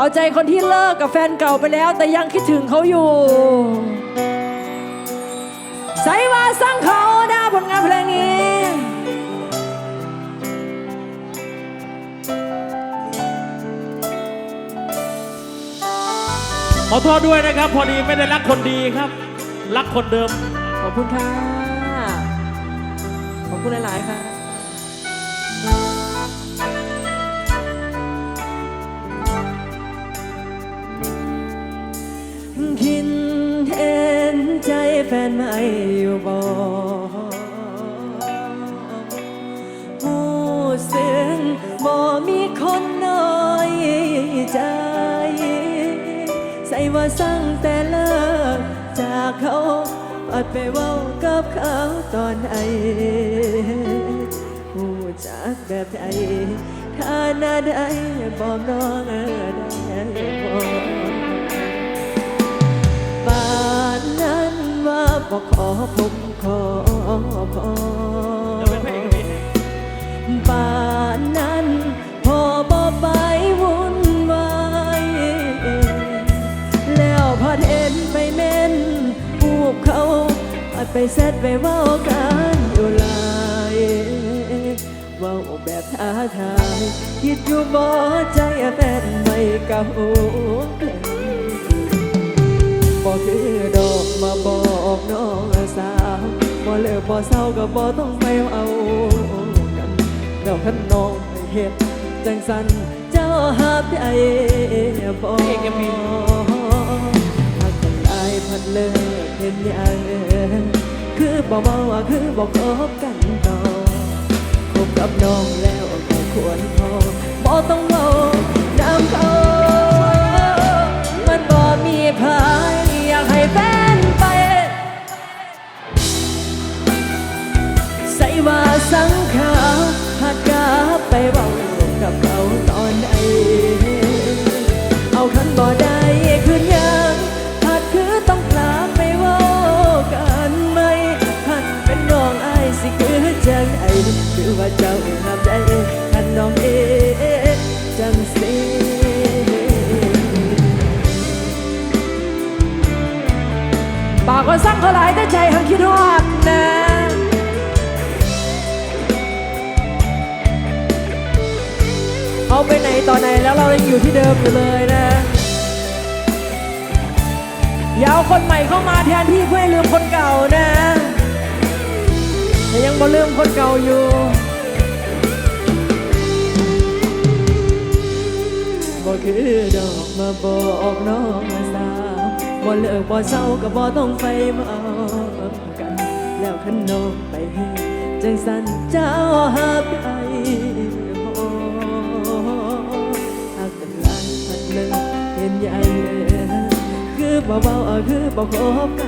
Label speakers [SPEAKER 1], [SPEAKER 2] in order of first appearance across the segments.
[SPEAKER 1] เอาใจคนที่เลิกกับแฟนเก่าไปแล้ว แต่ยังคิดถึงเขาอยู่ใส่ว่าสร้างเขานะผลงานเพลงนี้
[SPEAKER 2] ขอโทษด้วยนะครับ พอดีไม่ได้รักคนดีครับ รักคนเดิม
[SPEAKER 1] ขอบคุณค่ะ ขอบคุณหลาย ๆ ค่ะ คิดเห็นใจแฟนไม่อยู่บ่ผู้ซึ่งบ่มีคนน้อยใจ ใส่ว่าสั่งแต่เลิกจากเขาปัดไปเว้ากับเขาตอนไหนผู้จากแบบใดถ้าหน้าใดบอกน้องเออได้บอก บอกขอผมขอพอป่านนั้นพอบ่ไปวุ่นวายแล้วพอเห็นไปเม่นผูกเขาปัดไปเซตไปว่ากันอยู่ลายว่าแบบท้าทายคิดอยู่บ่ใจแฟนไม่เก่าบ่ คือดอกมาบอกน้องสาวบ่เลิกบ่เศร้าก็บ่ต้องไปเอากันแล้วคันน้องไปเฮ็ดจังสันเจ้าหาใจบ่หักกันหลายพันเลิกเห็นยังคือบ่เมาว่าคือบ่คบกันต่อคบกับน้องแล้วก็ควรพอบ่ต้องเมาน้ำเขา ว่าสังขารหัดกาไปเบากับเขาตอนไหนเอาคันบ่ได้คืนยังหัดคือต้องกลาไปว่ากันไหมหัดเป็นน้องไอสิคือจังไอคือว่าเจ้าหับใจคันน้องเอจังสิปากก็สั่งเขาหลายแต่ใจหังคิดฮอ เอาไปไหนต่อไหนแล้วเรายังอยู่ที่เดิมอยู่เลยนะอย่าเอาคนใหม่เข้ามาแทนที่เพื่อให้ลืมคนเก่านะ แต่ยังบ่ลืมคนเก่าอยู่บ่คือดอกมาบอกน้องสาวบ่เลิกบ่เศร้าก็บ่ต้องไปเมากัน แล้วขันน้องไปเฮ็ดจังสันเจ้าหา ใหญ่คือบ่เบาๆคือบ่คบกัน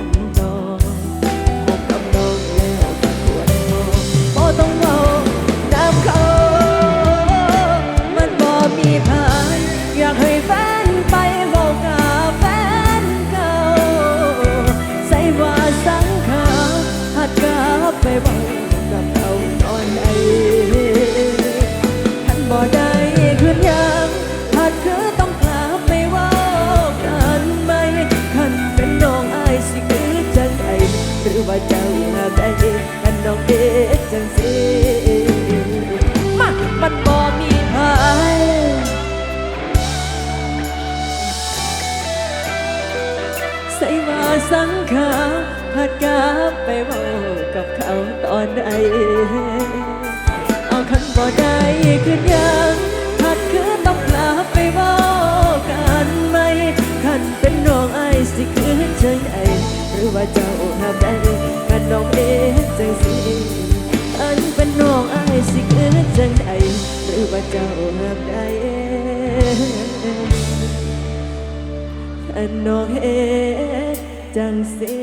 [SPEAKER 1] จังสี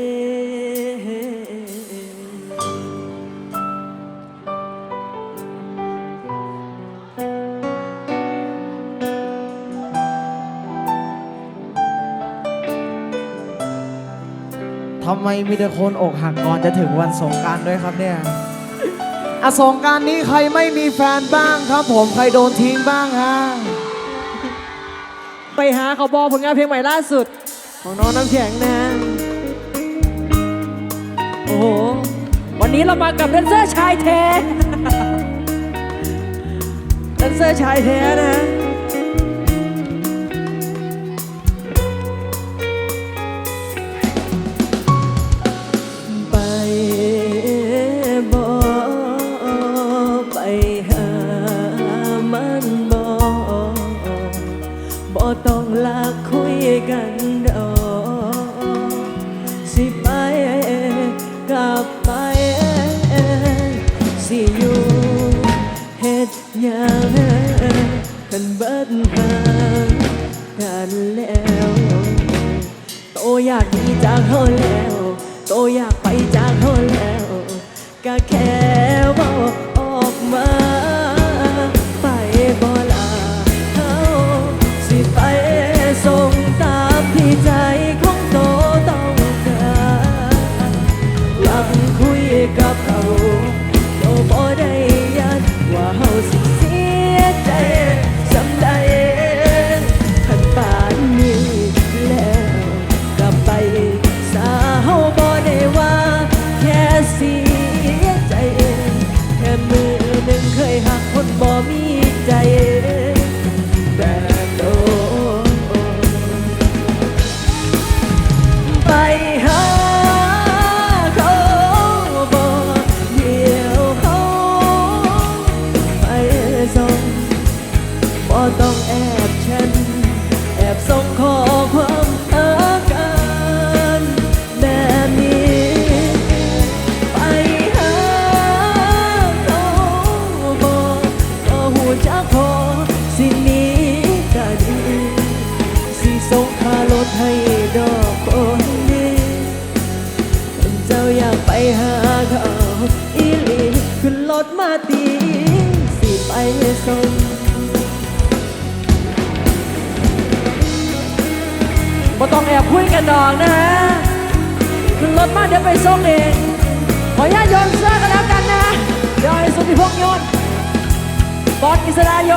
[SPEAKER 3] ทำไมมีแต่คนอกหักก่อนจะถึงวันสงการด้วยครับเนี่ยอาสงการนี้ใครไม่มีแฟนบ้างครับ ผมใครโดนทิ้งบ้างฮะ
[SPEAKER 1] ไปหาเขาบอกผลงานเพลงใหม่ล่าสุด ของน้องน้ำแข็งนะโอ้โห วันนี้เรามากับแดนเซอร์ชายแท้แดนเซอร์ชายแท้นะ down, hold it.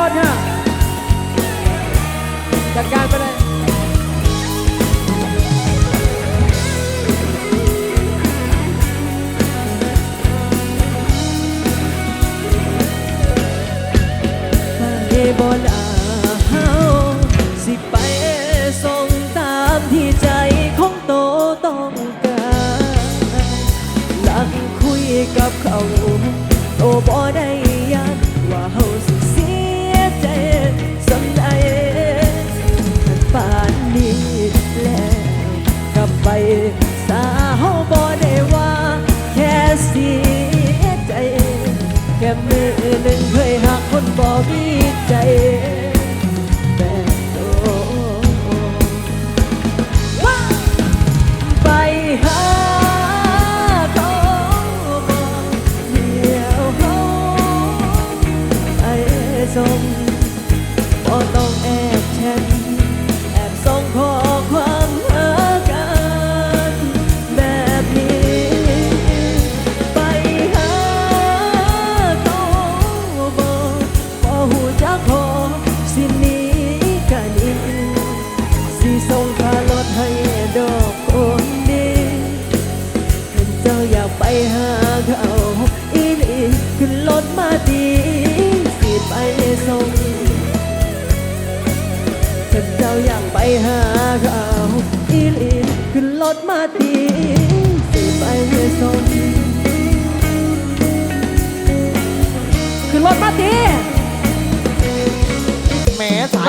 [SPEAKER 1] Lord. Huh?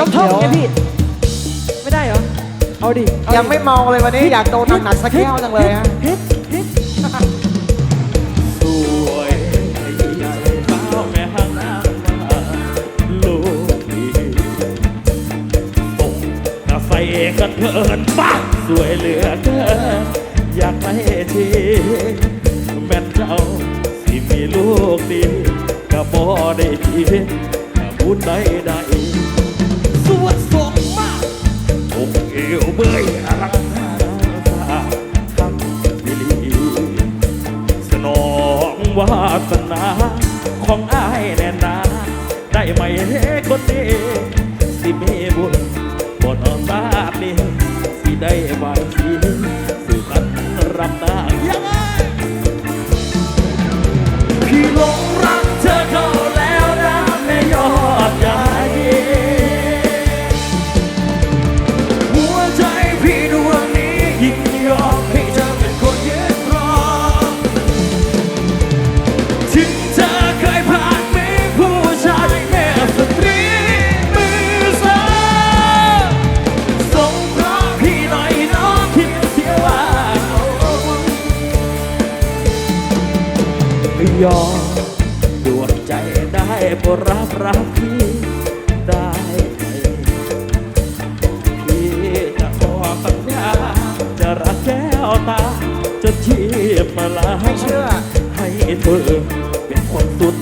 [SPEAKER 1] ต้องท่องไงพี่ ไม่ได้เหรอเอาดิยังไม่เมาเล
[SPEAKER 3] ยวันนี้อยากโดนหนักๆสักแก้วจังเลยฮะ
[SPEAKER 2] สวยใหเท้าแม่หักหน้าลูกดีตกกาไฟเองก็เกินปั้าสวยเหลือเกินอยากไม่ทีแม่เจ้าสิมีลูกดีก็บ่ได้ทีแต่บุญใดใด เบยอลังการทำวิลีสนองวาสนาของอ้ายแน่นาได้ไหมเฮคนดีสิเมบุญบ่นอตาดีสิได้บางทีสู่กันรำนายังไงพี่ลง ยอมดวงใจได้บรดรับรักพี่ได้ไหมพี่จะขอสัญญาจะรักแก้วตาจนชีพมาลา
[SPEAKER 3] ไม่เชื่อ
[SPEAKER 2] ให้เธอเป็นคนสุด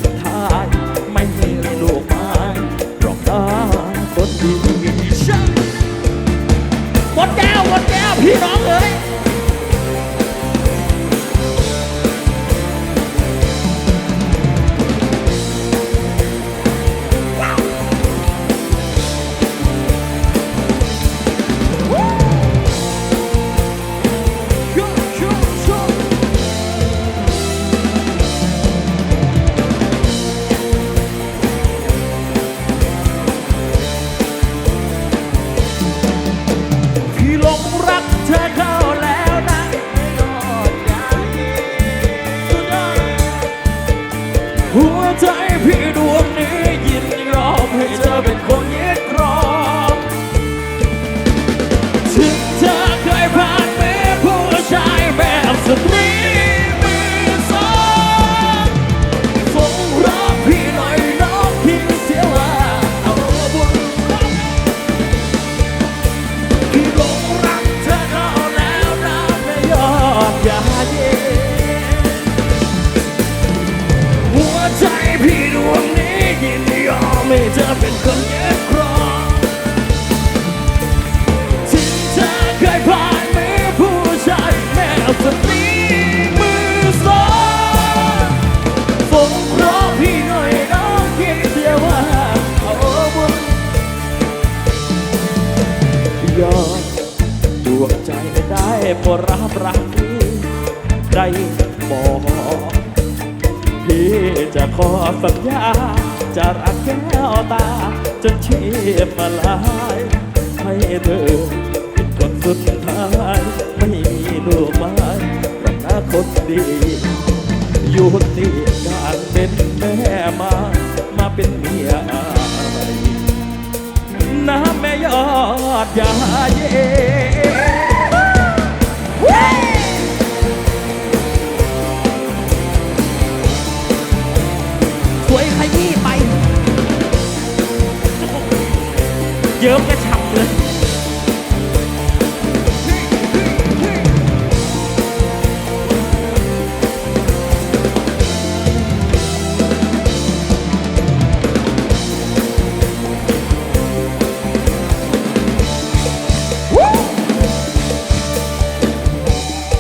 [SPEAKER 2] มาลายให้เธอเป็นคนสุดท้ายไม่มีลูกไม้รักนาคนดีอยู่ที่การเป็นแม่มา มาเป็นเมียอายน้ำแม่ยอดยาเยสวยขยี้ไป เยิ้มกระฉับเลย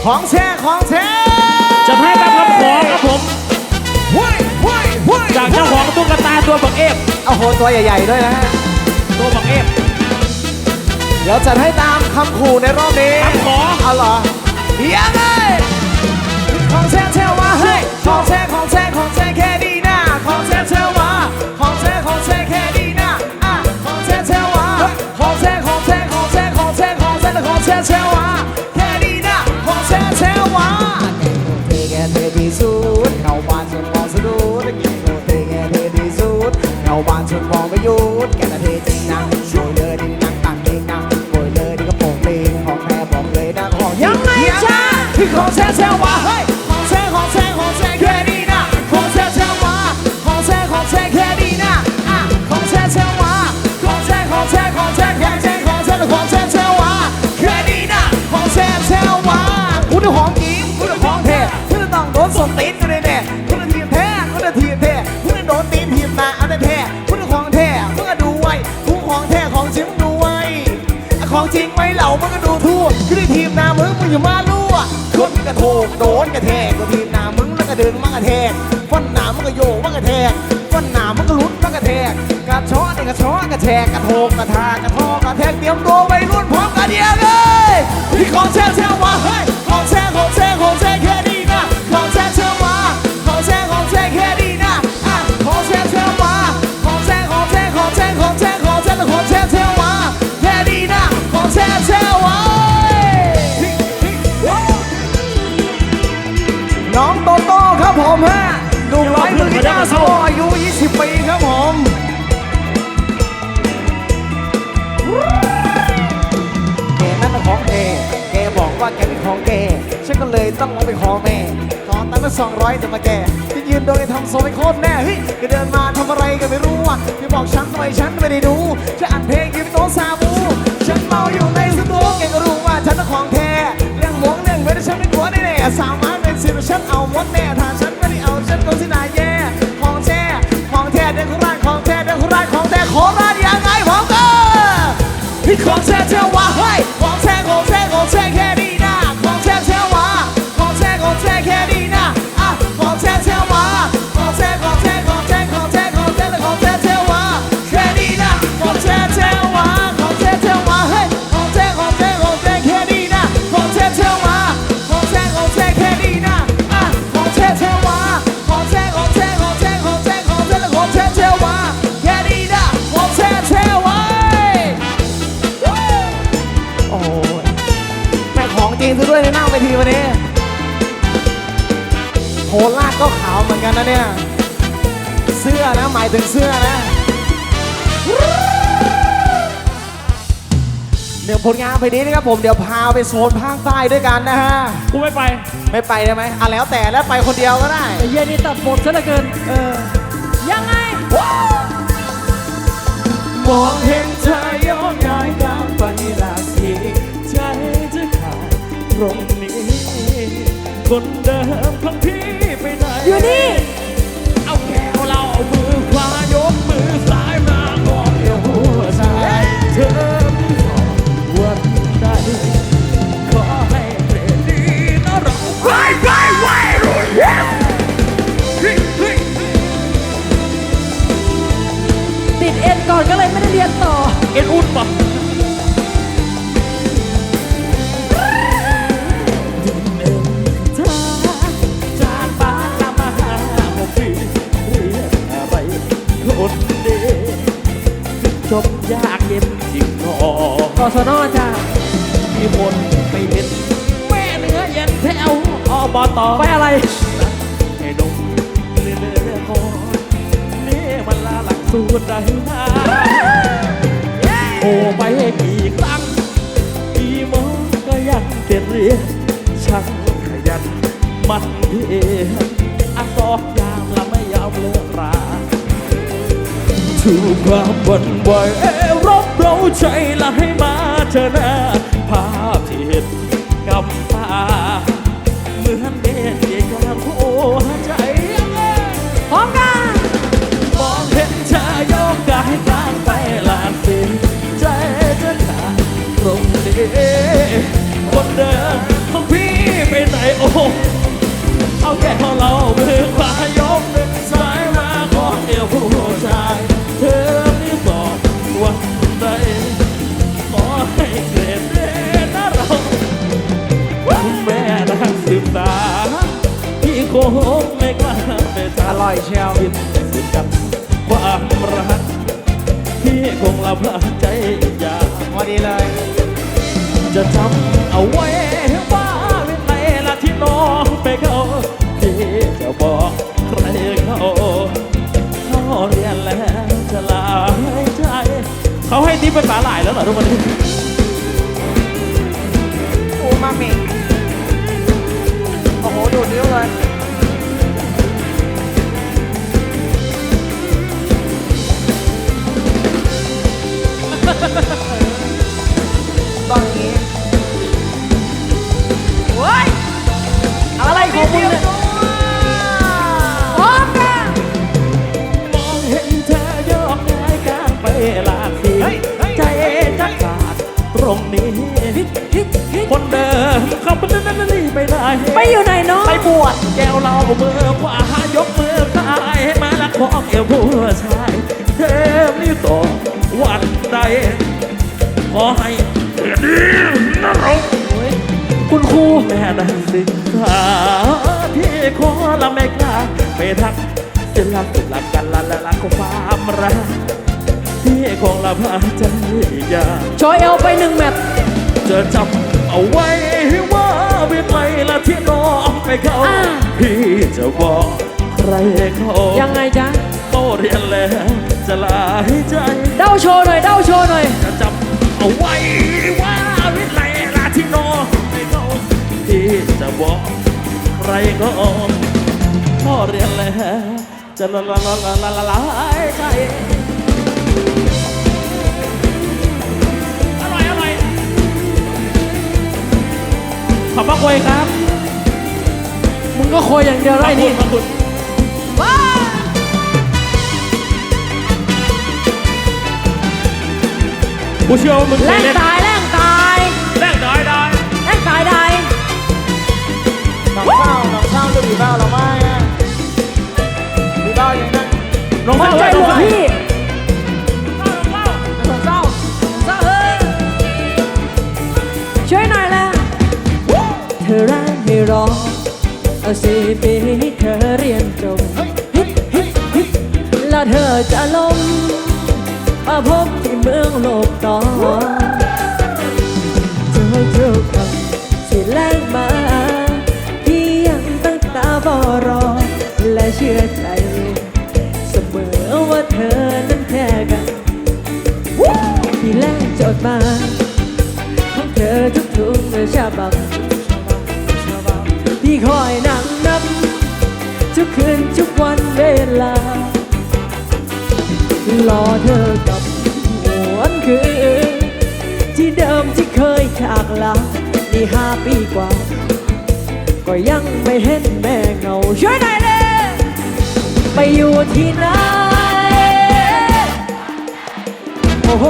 [SPEAKER 3] ของแท้ของแท้
[SPEAKER 2] จะให้ตามคำขอครับผม
[SPEAKER 3] เฮ้ยเฮ้ยเฮ้ย
[SPEAKER 2] จากเจ้าของตุ๊กตาตัวบักเอฟ
[SPEAKER 3] โอ้โหตัวใหญ่ ๆ ด้วยนะฮะ
[SPEAKER 2] ตัวบักเอฟ
[SPEAKER 3] เดี๋ยวจัดให้ตามคำขู่ในรอบนี้
[SPEAKER 2] คำขอ
[SPEAKER 3] เอาเหรอยังไงของแท้เทวมาเฮ้ยของแท้ของแท้ของแท้แค่ดีนะของแท้เทวมาของแท้ของแท้แค่ดีนะอะของแท้เทวมาของแท้ของแท้ของแท้ของแท้ของแท้ของแท้เทวมาแค่ดีนะของแท้เทวมาเทแกเทที่สุดเข้าบ้านจนมองสะดุดกินโนเทแกเทที่สุดเข้าบ้านจนมองไม่หยุดแกน่ะเทจริง นะโวยเลยดีนักตังเองนะโวยเลยดีกระโปรงตีนของแท้บอกเลยนะของยังไงจ้าที่ของแท้เทวมาเฮ้ย กระโถกโดนกระแทกก็ทีหนามึงแล้วก็ดึงมากระแทกฟันหนามันก็โยกมากระแทกฟันหนามันก็ลุ้นมากระแทกกระช้อนี่กระช้อกระแทกกระโถกกระทากระทอกระแทกเตรียมตัวไปรุ่นพร้อมกันเดียวเลยที่ขอแท้เธอว่าเฮ้ย ของแกฉันก็เลยต้องเอาไปขอแม่ขอตังค์มาสองร้อยแต่มาแกที่ยืนโดยทำโซไม่โคตรแน่เฮ้ยก็เดินมาทำอะไรก็ไม่รู้อะที่บอกฉันทำไมฉันไม่ได้ดูจะอัดเพลงยืนโต๊ะซาบู ฉันเมาอยู่ในสตูแกก็รู้ว่าฉันเป็นของแท้เรื่องหวงเรื่องไม่ได้ฉันไม่กลัวแน่สามารถเป็นสิบฉันเอาหมดแน่ถ้าฉันไม่ได้เอาฉันก็สินาแย่ของแท้ของแท้เด็กโคราชของแท้เด็กโคราชของแท้โคราชยังไงผมก็พี่ของแท้เทว่าเฮ้ยของแท้ของแท้ของแท้แค่ โคราชก็ขาวเหมือนกันนะเนี่ย เสื้อนะ หมายถึงเสื้อนะ เดี๋ยวผลงานไปนี้นะครับผม เดี๋ยวพาไปโซนภาคใต้ด้วยกันนะฮะ
[SPEAKER 2] กูไม่ไป
[SPEAKER 3] ไม่ไปได้ไหมอะแล้วแต่แล้วไปคนเดียวก็ได้
[SPEAKER 1] ไอ้เหี้ยนี่ตัดบทซะเหลือเกิน
[SPEAKER 3] เออ
[SPEAKER 1] ยังไง
[SPEAKER 2] มองเห็นเธอยอมย้ายกลางไปลาสีใจจะขาดตรงนี้ คนเดิมของพี่ไปไหน
[SPEAKER 1] อยู่นี่
[SPEAKER 2] เอาแก้วเราเอามือขวายกมือซ้ายมากอดเอวหัวใจเธอไม่ขอวันใดขอให้เพลงนี้นะเราไปไปไว้รุ่นเฮ้ยเฮ้ยเฮ้ย
[SPEAKER 1] ติดเอ็นก่อนก็เลยไม่ได้เรียนต่อ
[SPEAKER 2] เอ็นอุ่นปะ อก
[SPEAKER 1] ศนจ้า
[SPEAKER 2] มีคนไปเห็นแม่เนื้อเย็นแถวอบต
[SPEAKER 1] ไปอะไร
[SPEAKER 2] ให้ดมเรื่อยๆคอนนี่มันลาหลักสูตรใดนะโทรไปกี่ครั้งกี่โมงก็ยังเต็มเรียนช่างขยันมันเพียรอาสอบยามละไม่ยอมเลิกราถูกความหวันไหวเอรบเราใจละให้มา เธอหน้าภาพที่เห็นกับตาเหมือนเด็กที่กำลังหัวใจยังไง
[SPEAKER 1] พร้อมกัน
[SPEAKER 2] มองเห็นเธอยกกายกลางไปลานสินใจจะขาดตรงนี้คนเดิมของพี่ไปไหนโอ้เอาแค่ของเรามือขวายกมือซ้ายมาขอเดียวผู้ชาย พี่คงไม่กล้าไป
[SPEAKER 3] อ
[SPEAKER 2] ทำ
[SPEAKER 3] ร่อยเชียว
[SPEAKER 2] คิดสึกกับความรักพี่คงละพลาดใจอยาก
[SPEAKER 3] พอดีเลย
[SPEAKER 2] จะจำเอาไว้ว่าเป็นไรละที่น้องไปเขาพี่จะบอกใครเขาเขาเรียนแล้วจะลาให้ใจเขาให้ทิปเป็นปลาหลายแล้วเหรอทุกคนนี้
[SPEAKER 3] อูมามิโอ้โหดูดนิ้วเลย ต้องอย่างนี้เฮ้ย
[SPEAKER 1] อะไรของมึงเนี่ยพร้อมกัน
[SPEAKER 2] มองเห็นเธอยกย้ายกลางไปลานสี
[SPEAKER 3] เฮ้ยเฮ้ย
[SPEAKER 2] ใจจะขาดตรงนี้คนเดิมเขาไม่ได้รีไปไหน
[SPEAKER 1] ไปอยู่ไหนเนาะ
[SPEAKER 2] ไปบวชแก้วเรามือขวายกมือซ้ายให้มาละของเอวผู้ชายเธอมีต่อวัน ใด ขอให้เธอดีนะเรา
[SPEAKER 1] โอ้ยคุณครู
[SPEAKER 2] แม่นักศึกษาพี่ขอละไม่กล้าไม่ทักจะรักจะรักกันละละละก็ความรักพี่คงละพาใจยาก
[SPEAKER 1] ชอยเอลไปหนึ่งแมตช์
[SPEAKER 2] จะจำเอาไว้ว่าวิไลละที่น้องไปเขา
[SPEAKER 1] อ่า
[SPEAKER 2] พี่จะบอกใครเขา
[SPEAKER 1] ยังไงจ๊ะ
[SPEAKER 2] เขาเรียนแล้ว จะลายใจ
[SPEAKER 1] เด้าโชว์หน่อยเด้าโชว์หน่อย
[SPEAKER 2] จะจำเอาไว้ว่าวิไลละที่น้องไปเขาพี่จะบอกใครเขาเขาเรียนแล้วจะละละละละละละลายใจอร่อยอร่อยขอบพระคุณครับ
[SPEAKER 1] มึงก็โคยอย่างเดียว
[SPEAKER 2] ข
[SPEAKER 1] ได้
[SPEAKER 2] อบคุ
[SPEAKER 1] นี่
[SPEAKER 2] ณขอบคุณ กูเชื่อว่ามึงเค
[SPEAKER 1] แร
[SPEAKER 2] ย
[SPEAKER 1] ง
[SPEAKER 2] เล่น
[SPEAKER 1] ตายแรงตาย
[SPEAKER 2] แรกน้อยได้
[SPEAKER 1] แรงตายได้
[SPEAKER 3] น้องเศร้าน้องเศร้าจะมีเบ้าเราไหมอะมีเบ้าอย่างนั้น
[SPEAKER 2] น้อง
[SPEAKER 1] มัน
[SPEAKER 2] เฝ้า
[SPEAKER 1] ใจ
[SPEAKER 2] ไว้
[SPEAKER 1] หล
[SPEAKER 2] น้อง
[SPEAKER 1] วง
[SPEAKER 2] เฝ้า
[SPEAKER 1] พี่
[SPEAKER 3] น้องเศร้า
[SPEAKER 1] เศร้าเอ้ยช่วยหน่อยแล้วเธอรักให้รอเอาสี่ปีให้เธอเรียนจบฮิฮิฮิแล้วเธอจะลงมาพบที่ เมืองโลกต่อเธอเท่ากับสิแลกมาพี่ยังตั้งตาบอรอ และเชื่อใจ เสมอว่าเธอนั้นแค่กันที่แลกจดมาของเธอทุกทุกฉบับพี่คอยนั่งนับทุกคืนทุกวันเวลารอเธอกับ เดิมที่เคยจากลานี่ห้าปีกว่า ก็ยังไม่เห็นแม่เงาช่วยหน่อยเลยไปอยู่ที่ไหนโอ้โห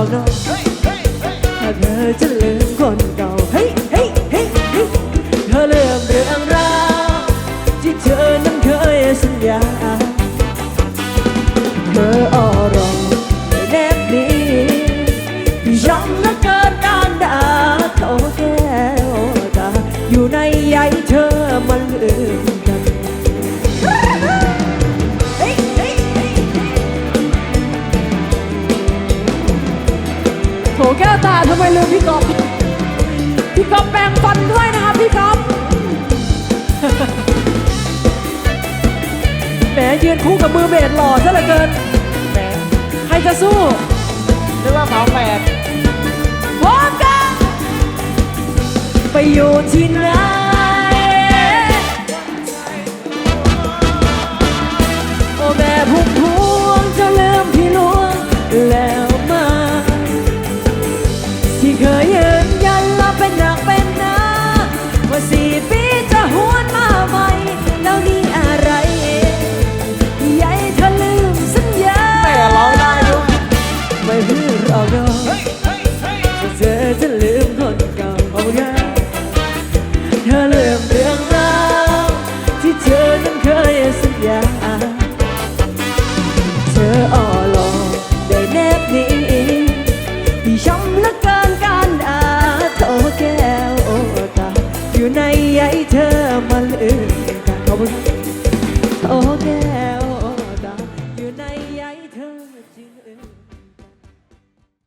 [SPEAKER 1] เพื่อรอกน้อง
[SPEAKER 3] เฮ้ยเฮ้ยเฮ้ย
[SPEAKER 1] ถ้าเธอจะลืม ยืนคู่กับมือเบสหล่อซะเหลือเกิน
[SPEAKER 3] แหม
[SPEAKER 1] ใครจะสู้
[SPEAKER 3] นึกว่าเผาแปด
[SPEAKER 1] พร้อมกัน ไปอยู่ที่ไหนโอ้แม่พุ่มพวง